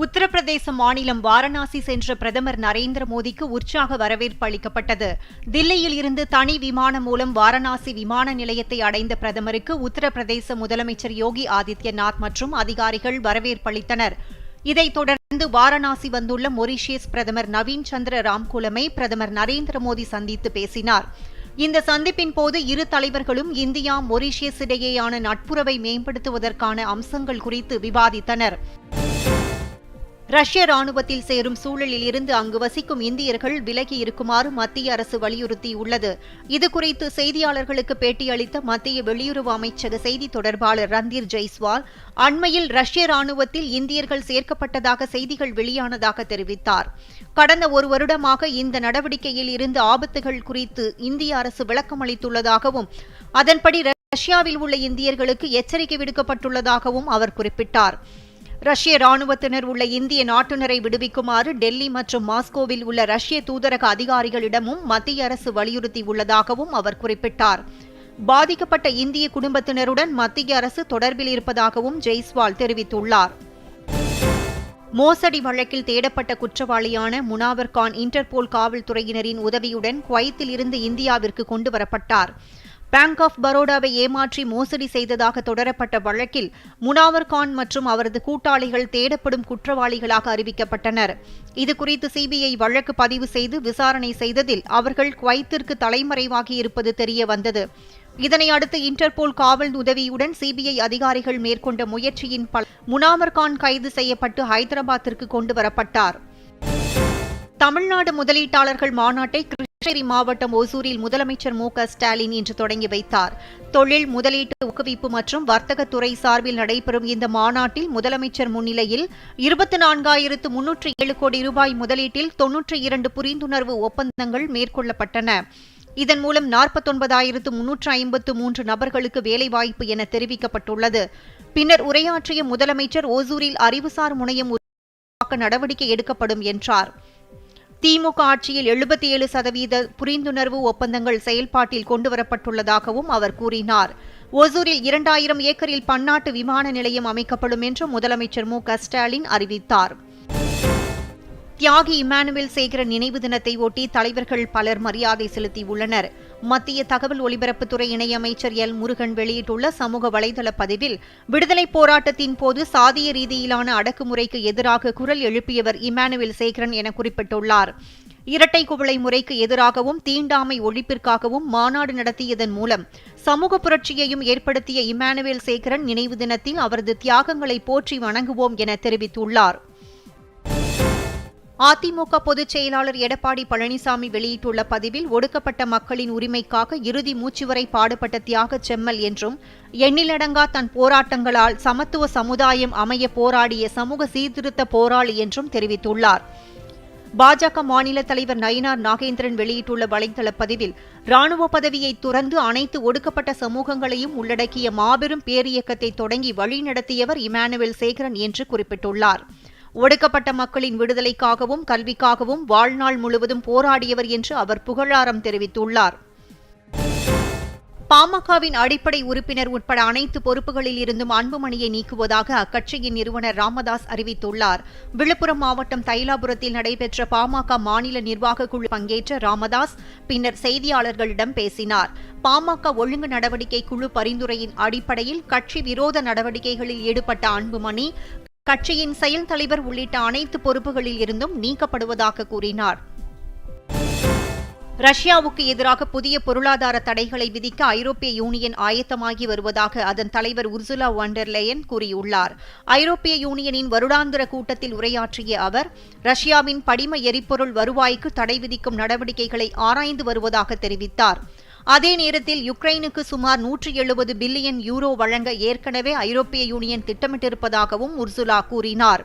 உத்தரப்பிரதேச மாநிலம் வாரணாசி சென்ற பிரதமர் நரேந்திர மோடிக்கு உற்சாக வரவேற்பு அளிக்கப்பட்டது. தில்லியில் இருந்து தனி விமானம் மூலம் வாரணாசி விமான நிலையத்தை அடைந்த பிரதமருக்கு உத்தரப்பிரதேச முதலமைச்சர் யோகி ஆதித்யநாத் மற்றும் அதிகாரிகள் வரவேற்பளித்தனர் இதைத் தொடர்ந்து வாரணாசி வந்துள்ள மொரிஷியஸ் பிரதமர் நவீன் சந்திர ராம்குலமை பிரதமர் நரேந்திர மோடி சந்தித்து பேசினார். இந்த சந்திப்பின் போது இரு தலைவர்களும் இந்தியா மொரிஷியஸ் இடையேயான நட்புறவை மேம்படுத்துவதற்கான அம்சங்கள் குறித்து விவாதித்தனர். ரஷ்ய ராணுவத்தில் சேரும் சூழலில் இருந்து அங்கு வசிக்கும் இந்தியர்கள் விலகி இருக்குமாறு மத்திய அரசு வலியுறுத்தியுள்ளது. இதுகுறித்து செய்தியாளர்களுக்கு பேட்டியளித்த மத்திய வெளியுறவு அமைச்சக செய்தி தொடர்பாளர் ரந்தீர் ஜெய்ஸ்வால் அண்மையில் ரஷ்ய ராணுவத்தில் இந்தியர்கள் சேர்க்கப்பட்டதாக செய்திகள் வெளியானதாக தெரிவித்தார். கடந்த ஒரு வருடமாக இந்த நடவடிக்கையில் இருந்து ஆபத்துகள் குறித்து இந்திய அரசு விளக்கமளித்துள்ளதாகவும் அதன்படி ரஷ்யாவில் உள்ள இந்தியர்களுக்கு எச்சரிக்கை விடுக்கப்பட்டுள்ளதாகவும் அவர் குறிப்பிட்டார். ரஷ்ய ராணுவத்தினர் உள்ள இந்திய நாட்டுநரை விடுவிக்குமாறு டெல்லி மற்றும் மாஸ்கோவில் உள்ள ரஷ்ய தூதரக அதிகாரிகளிடமும் மத்திய அரசு வலியுறுத்தியுள்ளதாகவும் அவர் குறிப்பிட்டார். பாதிக்கப்பட்ட இந்திய குடும்பத்தினருடன் மத்திய அரசு தொடர்பில் இருப்பதாகவும் ஜெய்ஸ்வால் தெரிவித்துள்ளார். மோசடி வழக்கில் தேடப்பட்ட குற்றவாளியான முனாவர் கான் இன்டர்போல் காவல்துறையினரின் உதவியுடன் குவைத்தில் இருந்து இந்தியாவிற்கு கொண்டுவரப்பட்டார் பேங்க் ஆஃப் பரோடாவை ஏமாற்றி மோசடி செய்ததாக தொடரப்பட்ட வழக்கில் முனாவர் கான் மற்றும் அவரது கூட்டாளிகள் தேடப்படும் குற்றவாளிகளாக அறிவிக்கப்பட்டனர். இதுகுறித்து சிபிஐ வழக்கு பதிவு செய்து விசாரணை செய்ததில் அவர்கள் குவைத்திற்கு தலைமறைவாகி இருப்பது தெரிய வந்தது. இதனை அடுத்து இன்டர்போல் காவல் உதவியுடன் சிபிஐ அதிகாரிகள் மேற்கொண்ட முயற்சியின் பல முனாவர் கான் கைது செய்யப்பட்டு ஹைதராபாத்திற்கு கொண்டு வரப்பட்டார். தமிழ்நாடு முதலீட்டாளர்கள் மாநாட்டை கிருஷ்ணகிரி மாவட்டம் ஒசூரில் முதலமைச்சர் மு ஸ்டாலின் இன்று தொடங்கி வைத்தார். தொழில் முதலீட்டு ஊக்குவிப்பு மற்றும் வர்த்தகத்துறை சார்பில் நடைபெறும் இந்த மாநாட்டில் முதலமைச்சர் முன்னிலையில் இருபத்தி நான்காயிரத்து முன்னூற்றி ஏழு கோடி ரூபாய் முதலீட்டில் தொன்னூற்றி இரண்டு புரிந்துணர்வு ஒப்பந்தங்கள் மேற்கொள்ளப்பட்டன. இதன் மூலம் நாற்பத்தொன்பதாயிரத்து முன்னூற்று ஐம்பத்து மூன்று நபர்களுக்கு வேலைவாய்ப்பு என தெரிவிக்கப்பட்டுள்ளது. பின்னர் உரையாற்றிய முதலமைச்சர் ஓசூரில் அறிவுசார் முனையம் நடவடிக்கை எடுக்கப்படும் என்றார். திமுக ஆட்சியில் எழுபத்தி ஏழு சதவீத புரிந்துணர்வு ஒப்பந்தங்கள் செயல்பாட்டில் கொண்டுவரப்பட்டுள்ளதாகவும் அவர் கூறினார். ஒசூரில் இரண்டாயிரம் ஏக்கரில் பன்னாட்டு விமான நிலையம் அமைக்கப்படும் என்று முதலமைச்சர் மு ஸ்டாலின் அறிவித்தார். தியாகி இமானுவேல் சேகரன் நினைவு தினத்தை ஒட்டி தலைவர்கள் பலர் மரியாதை செலுத்தியுள்ளனர். மத்திய தகவல் ஒலிபரப்புத்துறை இணையமைச்சர் எல். முருகன் வெளியிட்டுள்ள சமூக வலைதள பதிவில் விடுதலைப் போராட்டத்தின் போது சாதிய ரீதியிலான அடக்குமுறைக்கு எதிராக குரல் எழுப்பியவர் இமானுவேல் சேகரன் என குறிப்பிட்டுள்ளார். இரட்டை குவளை முறைக்கு எதிராகவும் தீண்டாமை ஒழிப்பிற்காகவும் மாநாடு நடத்தியதன் மூலம் சமூக புரட்சியையும் ஏற்படுத்திய இமானுவேல் சேகரன் நினைவு தினத்தில் அவரது தியாகங்களை போற்றி வணங்குவோம் என தெரிவித்துள்ளார். அதிமுக பொதுச் செயலாளர் எடப்பாடி பழனிசாமி வெளியிட்டுள்ள பதிவில் ஒடுக்கப்பட்ட மக்களின் உரிமைக்காக இறுதி மூச்சுவரை பாடுபட்ட தியாக செம்மல் என்றும் எண்ணிலடங்கா தன் போராட்டங்களால் சமத்துவ சமுதாயம் அமைய போராடிய சமூக சீர்திருத்த போராளி என்றும் தெரிவித்துள்ளார். பாஜக மாநில தலைவர் நயினார் நாகேந்திரன் வெளியிட்டுள்ள வலைதள பதிவில் ராணுவ பதவியை துறந்து அனைத்து ஒடுக்கப்பட்ட சமூகங்களையும் உள்ளடக்கிய மாபெரும் பேரியக்கத்தை தொடங்கி வழிநடத்தியவர் இமானுவேல் சேகரன் என்று குறிப்பிட்டுள்ளார். ஒடுக்கப்பட்ட மக்களின் விடுதலைக்காகவும் கல்விக்காகவும் வாழ்நாள் முழுவதும் போராடியவர் என்று அவர் புகழாரம் தெரிவித்துள்ளார். பாமகவின் அடிப்படை உறுப்பினர் உட்பட அனைத்து பொறுப்புகளில் இருந்தும் அன்புமணியை நீக்குவதாக அக்கட்சியின் நிறுவனர் ராமதாஸ் அறிவித்துள்ளார். விழுப்புரம் மாவட்டம் தைலாபுரத்தில் நடைபெற்ற பாமக மாநில நிர்வாக குழு பங்கேற்ற ராமதாஸ் பின்னர் செய்தியாளர்களிடம் பேசினார். பாமக ஒழுங்கு நடவடிக்கை குழு பரிந்துரையின் அடிப்படையில் கட்சி விரோத நடவடிக்கைகளில் ஈடுபட்ட அன்புமணி கட்சியின் செயல் தலைவர் உள்ளிட்ட அனைத்து பொறுப்புகளில் இருந்தும் நீக்கப்படுவதாக கூறினார். ரஷ்யாவுக்கு எதிராக புதிய பொருளாதார தடைகளை விதிக்க ஐரோப்பிய யூனியன் ஆயத்தமாகி வருவதாக அதன் தலைவர் உர்சுலா வண்டர்லேயன் கூறியுள்ளார். ஐரோப்பிய யூனியனின் வருடாந்திர கூட்டத்தில் உரையாற்றிய அவர் ரஷ்யாவின் படிம எரிபொருள் வருவாய்க்கு தடை விதிக்கும் நடவடிக்கைகளை ஆராய்ந்து வருவதாக தெரிவித்தார். அதே நேரத்தில் யுக்ரைனுக்கு சுமார் நூற்றி எழுபது பில்லியன் யூரோ வழங்க ஏற்கனவே ஐரோப்பிய யூனியன் திட்டமிட்டிருப்பதாகவும் உர்சுலா கூறினார்.